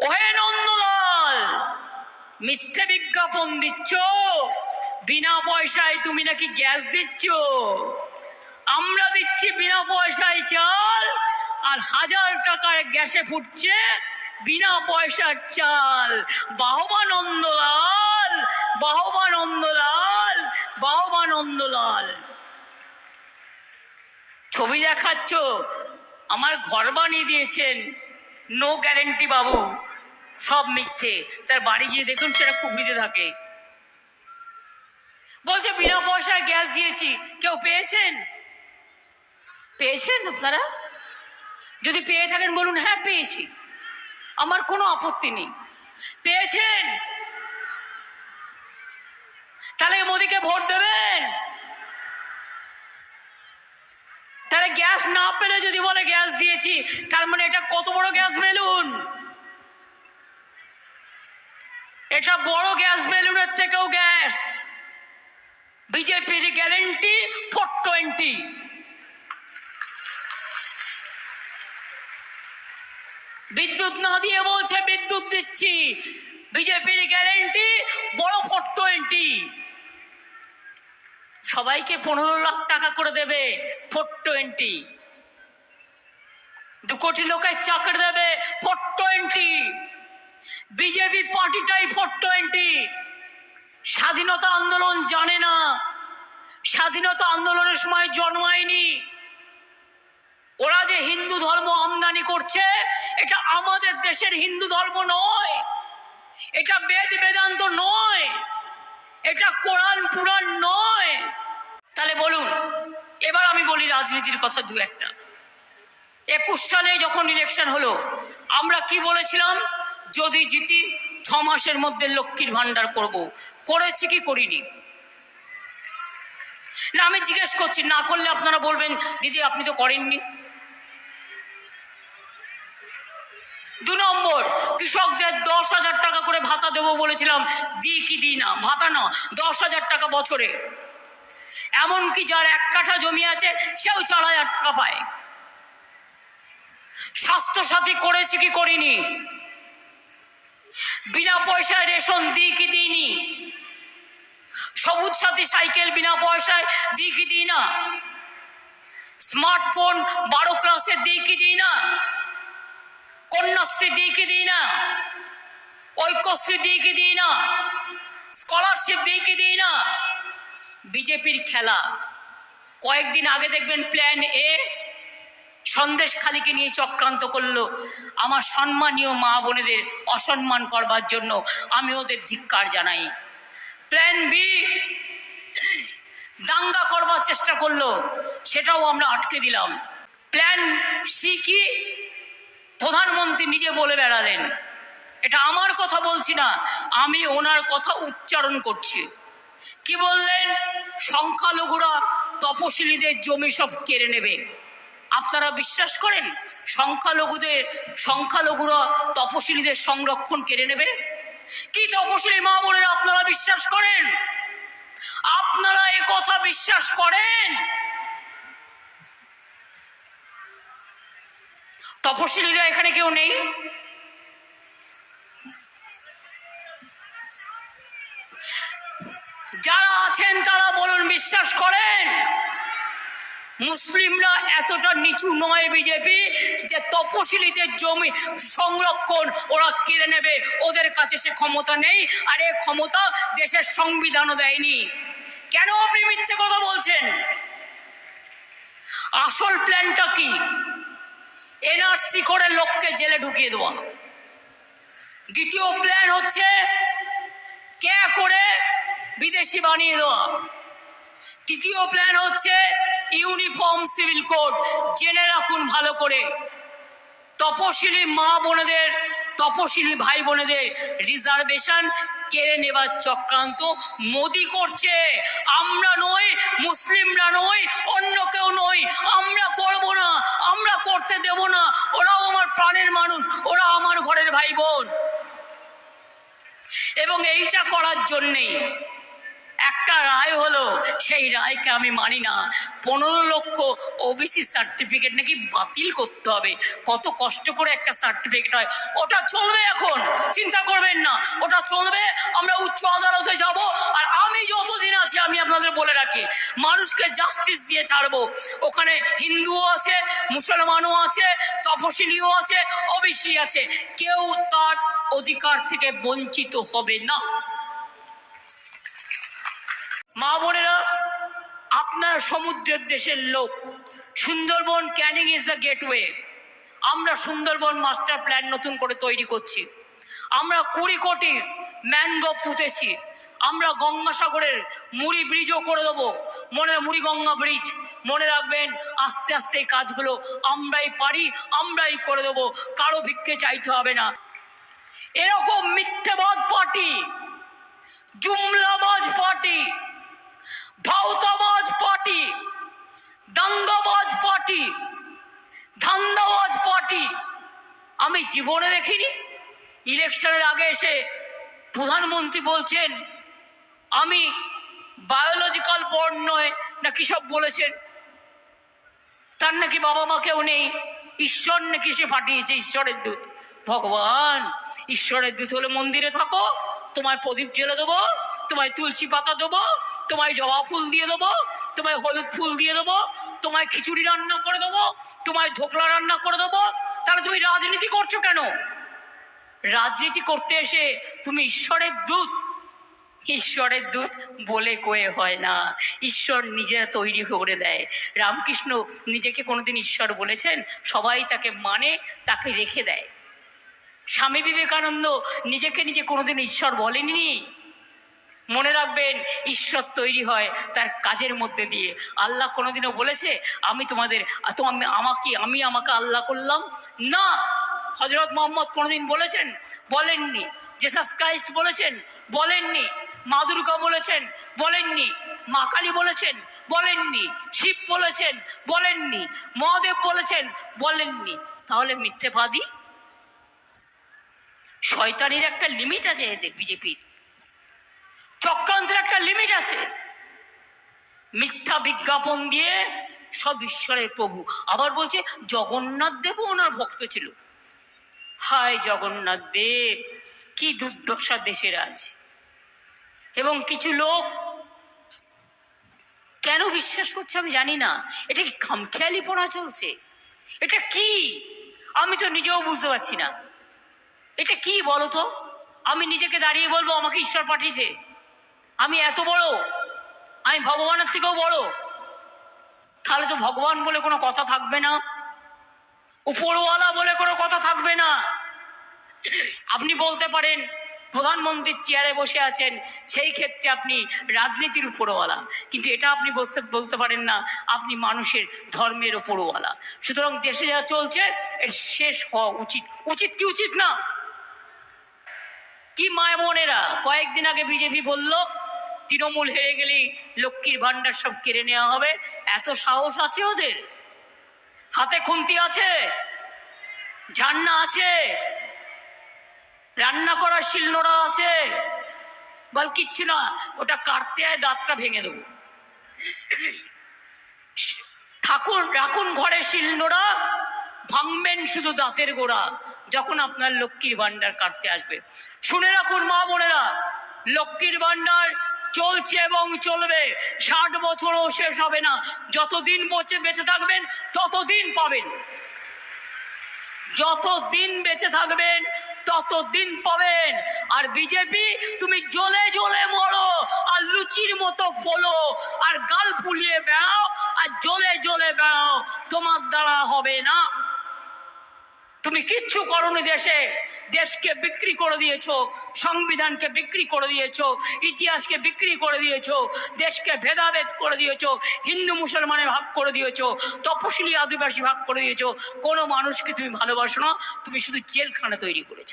ওহে নন্দলাল মিথ্যে বিজ্ঞাপন দিচ্ছ, বিনা পয়সায় তুমি নাকি গ্যাস দিচ্ছ। আমরা দিচ্ছি বিনা পয়সায় চাল, আর হাজার টাকার গ্যাসে ফুটছে বিনা পয়সার চাল। বাহবা নন্দলাল বাহবা নন্দলাল বাহবা নন্দলাল ছবি দেখাচ্ছ, আমার ঘর বানিয়ে দিয়েছেন নো গ্যারেন্টি বাবু। সব মিথ্যে। তার বাড়ি গিয়ে দেখুন, সেটা খুব খুবড়িতে থাকে। বলছে, বিনা পয়সায় গ্যাস দিয়েছি। কেউ পেয়েছেন? পেয়েছেন আপনারা? যদি পেয়ে থাকেন, বলুন হ্যাঁ পেয়েছি। আমার কোনো আপত্তি নেই। পেয়েছেন? তাহলে মোদিকে ভোট দেবেন? তাহলে গ্যাস না পেলে যদি বলে গ্যাস দিয়েছি, তার মানে এটা কত বড় গ্যাস বেলুন? এটা বড় গ্যাস বেলুনের থেকেও গ্যাস। বিজেপির গ্যারেন্টি ফোর টোয়েন্টি। বিদ্যুৎ না দিয়ে বলছে বিদ্যুৎ দিচ্ছি। বিজেপির গ্যারেন্টি বড় ফোর টোয়েন্টি। সবাইকে পনেরো লাখ টাকা করে দেবে, ফোর টোয়েন্টি। দু কোটি লোকের চাকরি দেবে, ফোর টোয়েন্টি। বিজেপি পার্টিটাই ফোর টোয়েন্টি। স্বাধীনতা আন্দোলন জানে না। স্বাধীনতা আন্দোলনের সময় জন্মায়নি। ওরা যে হিন্দু ধর্ম আমদানি করছে, এটা আমাদের দেশের হিন্দু ধর্ম নয়। এটা বেদ বেদান্ত নয়। এটা কোরআন পুরাণ নয়। তাহলে বলুন, এবার আমি বলি রাজনীতির কথা দু একটা। একুশ সালে যখন ইলেকশন হলো, আমরা কি বলেছিলাম? যদি জিতি, ছ মাসের মধ্যে লক্ষ্মীর ভান্ডার করব। করেছি কি করিনি? না, আমি জিজ্ঞেস করছি, না করলে আপনারা বলবেন, দিদি, আপনি তো করেননি। দু নম্বর, কৃষকদের দশ হাজার টাকা করে ভাতা দেবো বলেছিলাম দিই কি দিই না, ভাতা না, দশ হাজার টাকা বছরে। এমনকি যার এক কাঠা জমি আছে, সেও চার হাজার টাকা পায়। স্বাস্থ্য সাথী করেছি কি করিনি? বিনা পয়সায় রেশন দিই কি দিইনি? সবুজ সাথী সাইকেল বিনা পয়সায় দিই কি দিই না? স্মার্টফোন বারো ক্লাসে দিই কি দিই না? কন্যাশ্রী দিই কি দিই না? ঐক্যশ্রী দিই কি দিই না? স্কলারশিপ দিই কি দিই না? বিজেপির খেলা। কয়েকদিন আগে দেখবেন প্ল্যান এ সন্দেশ খালিকে নিয়ে চক্রান্ত করল। আমার সম্মানীয় মা বোনেদের অসম্মান করবার জন্য আমি ওদের ধিক্কার জানাই। প্ল্যান বি দাঙ্গা করবার চেষ্টা করল, সেটাও আমরা আটকে দিলাম। প্ল্যান সি কি? প্রধানমন্ত্রী নিজে বলে বেড়ালেন, এটা আমার কথা বলছি না, আমি ওনার কথা উচ্চারণ করছি। কি বললেন? সংখ্যালঘুরা তপশিলীদের জমি সব কেড়ে নেবে। আপনারা বিশ্বাস করেন সংখ্যালঘুদের সংখ্যালঘুরা তপশিলীদের সংরক্ষণ কেড়ে নেবে? কি তপশিলী মা বোনেরা, আপনারা বিশ্বাস করেন? আপনারা এ কথা বিশ্বাস করেন? তপশিলীরা এখানে কেউ নেই? আছেন তারা বলুন, বিশ্বাস করেন? মুসলিমরা এতটা নিচু নয় বিজেপি যে তপশিলীদের জমি সংরক্ষণ ওরা কেড়ে নেবে। ওদের কাছে সে ক্ষমতা নেই আর এ ক্ষমতা দেশের সংবিধানও দেয়নি। কেন আপনি মিথ্যে কথা বলছেন? আসল প্ল্যানটা কি? এনআরসি করে লোককে জেলে ঢুকিয়ে দেওয়া। দ্বিতীয় প্ল্যান হচ্ছে কে করে বিদেশি বানিয়ে দেওয়া। তৃতীয় প্ল্যান হচ্ছে ইউনিফর্ম সিভিল কোড জেনে রাখুন ভালো করে। তপশিলি মা বোনেদের, তপশিলি ভাই বোনেদের রিজার্ভেশন কেড়ে নেবার চক্রান্ত মোদি করছে। আমরা নই, মুসলিমরা নই, অন্য কেউ নই। আমরা করব না, আমরা করতে দেব না। ওরাও আমার প্রাণের মানুষ, ওরা আমার ঘরের ভাই বোন। এবং এইটা করার জন্যেই একটা রায় হলো, সেই রায়কে আমি মানি না। পনেরো লক্ষ ওবিসি সার্টিফিকেট নাকি বাতিল করতে হবে। কত কষ্ট করে একটা সার্টিফিকেট হয়। ওটা চলবে এখন, চিন্তা করবেন না। ওটা চলবে, আমরা উচ্চ আদালতে যাব, আর আমি যতদিন আছি, আমি আপনাদের বলে রাখি, মানুষকে জাস্টিস দিয়ে ছাড়বো। ওখানে হিন্দুও আছে, মুসলমানও আছে, তপশিলিও আছে ওবিসি আছে। কেউ তার অধিকার থেকে বঞ্চিত হবে না। মা বোনেরা, আপনার সমুদ্রের দেশের লোক। Sundarban Canning is the gateway. আমরা সুন্দরবন মাস্টার প্ল্যান নতুন করে তৈরি করছি। আমরা কুড়ি কোটি ম্যানগ্রোভ পুঁতেছি। আমরা গঙ্গাসাগরের মুড়ি ব্রিজও করে দেবো। মনে মুড়ি গঙ্গা ব্রিজ। মনে রাখবেন, আস্তে আস্তে এই কাজগুলো আমরাই পারি, আমরাই করে দেবো। কারও ভিক্ষে চাইতে হবে না। এরকম মিথ্যেবাদ পার্টি, জুমলাবাজ পার্টি ভাউতাবাজ পার্টি দাঙ্গাবাজ পার্টি ধান্দাবাজ পার্টি আমি জীবনে দেখিনি। ইলেকশনের আগে এসে প্রধানমন্ত্রী বলছেন, আমি বায়োলজিক্যাল বর্ণ নয়। না কি সব বলেছেন? তার নাকি বাবা মা কেউ নেই। ঈশ্বর নাকি সে পাঠিয়েছে ঈশ্বরের দূত। ভগবান, ঈশ্বরের দূত হলে মন্দিরে থাকো, তোমায় প্রদীপ জেলে দেবো, তোমায় তুলসী পাতা দেবো তোমায় জবা ফুল দিয়ে দেবো, তোমায় হলুদ ফুল দিয়ে দেবো, তোমায় খিচুড়ি রান্না করে দেবো, তোমায় ধোকলা রান্না করে দেবো। তাহলে তুমি রাজনীতি করছ কেন? রাজনীতি করতে এসে তুমি ঈশ্বরের দূত। ঈশ্বরের দূত বলে কয়ে হয় না। ঈশ্বর নিজেরা তৈরি করে দেয়। রামকৃষ্ণ নিজেকে কোনোদিন ঈশ্বর বলেছেন, সবাই তাকে মানে তাকে রেখে দেয়। স্বামী বিবেকানন্দ নিজেকে নিজে কোনোদিন ঈশ্বর বলেননি। মনে রাখবেন, ঈশ্বর তৈরি হয় তার কাজের মধ্যে দিয়ে। আল্লাহ কোনোদিনও বলেছে, আমি তোমাদের আমাকে, আমি আমাকে আল্লাহ করলাম? না! হজরত মোহাম্মদ কোনোদিন বলেছেন? বলেননি। জেসাস ক্রাইস্ট বলেছেন? বলেননি। মা দুর্গা বলেছেন? বলেননি। মা কালী বলেছেন? বলেননি। শিব বলেছেন? বলেননি। মহাদেব বলেছেন? বলেননি। তাহলে মিথ্যে মিথ্যেবাদী? শয়তানির একটা লিমিট আছে এদের, বিজেপির। চক্রান্তের একটা লিমিট আছে। মিথ্যা বিজ্ঞাপন দিয়ে সব ঈশ্বরের প্রভু। আবার বলছে, জগন্নাথ দেব ওনার ভক্ত ছিল। হায় জগন্নাথ দেব, কি দুর্দশা দেশের আছে এবং কিছু লোক কেন বিশ্বাস করছে আমি জানি না। এটা কি খামখেয়ালি পড়া চলছে? এটা কি? আমি তো নিজেও বুঝতে পারছি না। এটা কি বলো তো? আমি নিজেকে দাঁড়িয়ে বলব, আমাকে ঈশ্বর পাঠিয়েছে। আমি এত বড়? আমি ভগবানের থেকেও বড়। তাহলে তো ভগবান বলে কোনো কথা থাকবে না। উপরওয়ালা বলে কোনো কথা থাকবে না। আপনি বলতে পারেন, প্রধানমন্ত্রীর চেয়ারে বসে আছেন, সেই ক্ষেত্রে আপনি রাজনীতির উপরওয়ালা। কিন্তু এটা আপনি বসতে, বলতে পারেন না, আপনি মানুষের ধর্মের উপরওয়ালা। সুতরাং দেশে যা চলছে, এর শেষ হওয়া উচিত। উচিত কি উচিত না? কি মায় বোনেরা? কয়েকদিন আগে বিজেপি বলল তৃণমূল হেরে গেলেই লক্ষ্মীর ভান্ডার সব কেড়ে নেওয়া হবে। এত সাহস আছে ওদের? হাতে খুন্তি আছে? ঝান্না আছে? রান্না করার শিলনোড়া আছে? বল, কিচ্ছু না, ওটা কাটতে আয়, দাঁতটা ভেঙে দেবো। ঠাকুর, রাখুন ঘরে শিলনোড়া, ভাঙবেন শুধু দাঁতের গোড়া, যখন আপনার লক্ষ্মীর ভান্ডার কাটতে আসবে। শুনে রাখুন মা বোনেরা, লক্ষ্মীর ভান্ডার চলছে এবং চলবে। ষাট বছরও শেষ হবে না। যতদিন বচে বেঁচে থাকবেন, ততদিন পাবেন। যতদিন বেঁচে থাকবেন, ততদিন পাবেন। আর বিজেপি, তুমি জ্বলে জ্বলে মরো, আর লুচির মতো ফলো আর গাল ফুলিয়ে বেড়াও, আর জ্বলে জ্বলে বেড়াও। তোমার দ্বারা হবে না। তুমি কিচ্ছু করনি দেশে। দেশকে বিক্রি করে দিয়েছ, সংবিধানকে বিক্রি করে দিয়েছ, ইতিহাসকে বিক্রি করে দিয়েছ, দেশকে ভেদাভেদ করে দিয়েছ, হিন্দু মুসলমানের ভাগ করে দিয়েছ তপশিলি আদিবাসী ভাগ করে দিয়েছ। কোনো মানুষকে তুমি ভালোবাসো না, তুমি শুধু জেলখানা তৈরি করেছ।